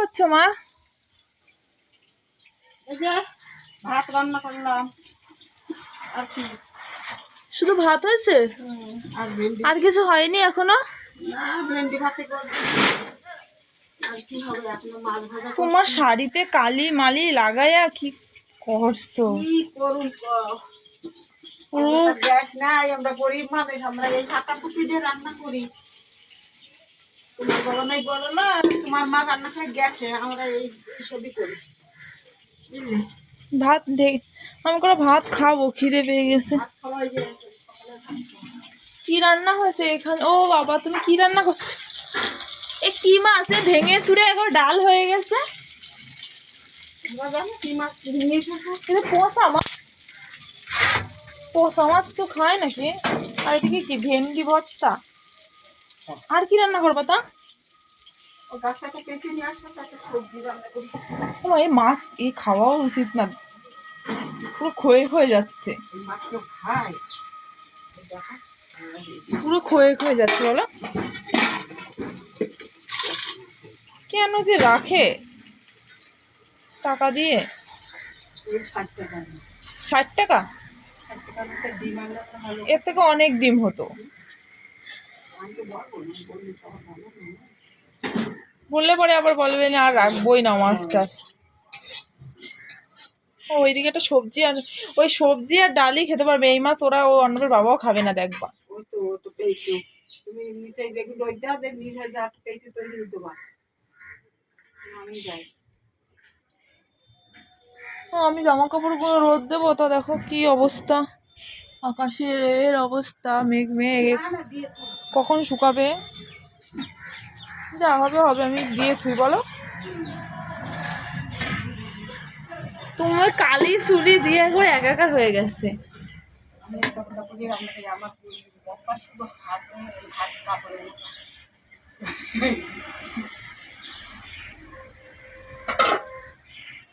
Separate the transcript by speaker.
Speaker 1: করছ মা?
Speaker 2: এই যে ভাত রান্না করলাম। আর কি?
Speaker 1: শুধু ভাত হয়েছে?
Speaker 2: আর
Speaker 1: কিছু হয়নি
Speaker 2: এখনও।
Speaker 1: তোমার শাড়িতে কালি মালি লাগাইয়া কি করছ?
Speaker 2: গ্যাস নাই আমরা গরিব মানুষ আমরা এই হাতা পুঁতি দিয়ে রান্না করি। তোমার বড় নাই বলো না তোমার মা রান্না খায় গ্যাসে আমরা এই সবই করি।
Speaker 1: ভাত দে আমি করে ভাত খাব খিদে পেয়ে গেছে। কি রান্না হয়েছে এখানে? ও বাবা তুমি কি রান্না কর এ কি মাছ? ভেঙে চুরে এখন ডাল হয়ে গেছে। পোষা মাছ পোষা মাছ তো খায় নাকি? আর এদিকে কি ভেন্ডি ভর্তা? আর কি রান্না করব তা? এই মাছ এই খাওয়াও উচিত না। পুরো ক্ষয়ে ক্ষয়ে যাচ্ছে। পুরো ক্ষয়ে ক্ষয়ে যাচ্ছে বলো। কেন যে রাখে? টাকা দিয়ে?
Speaker 2: ষাট টাকা
Speaker 1: এর থেকে অনেক ডিম হতো।
Speaker 2: বললে
Speaker 1: পরে আবার বলবে না আর রাখবোই না মাছ টাছ ও ওইদিকে একটা সবজি আর ওই সবজি আর ডালই খেতে পারবে। এই মাছ ওরা ও অন্যের বাবাও খাবে না দেখবা
Speaker 2: আমি
Speaker 1: জামা কাপড়গুলো রোদ দেবো তো দেখো কি অবস্থা। আকাশের অবস্থা মেঘ মেঘ। কখন শুকাবে? যা হবে হবে। আমি দিয়ে তুই বলো। তোমার কালি চুরি দিয়ে একবার একাকার হয়ে গেছে।
Speaker 2: আমার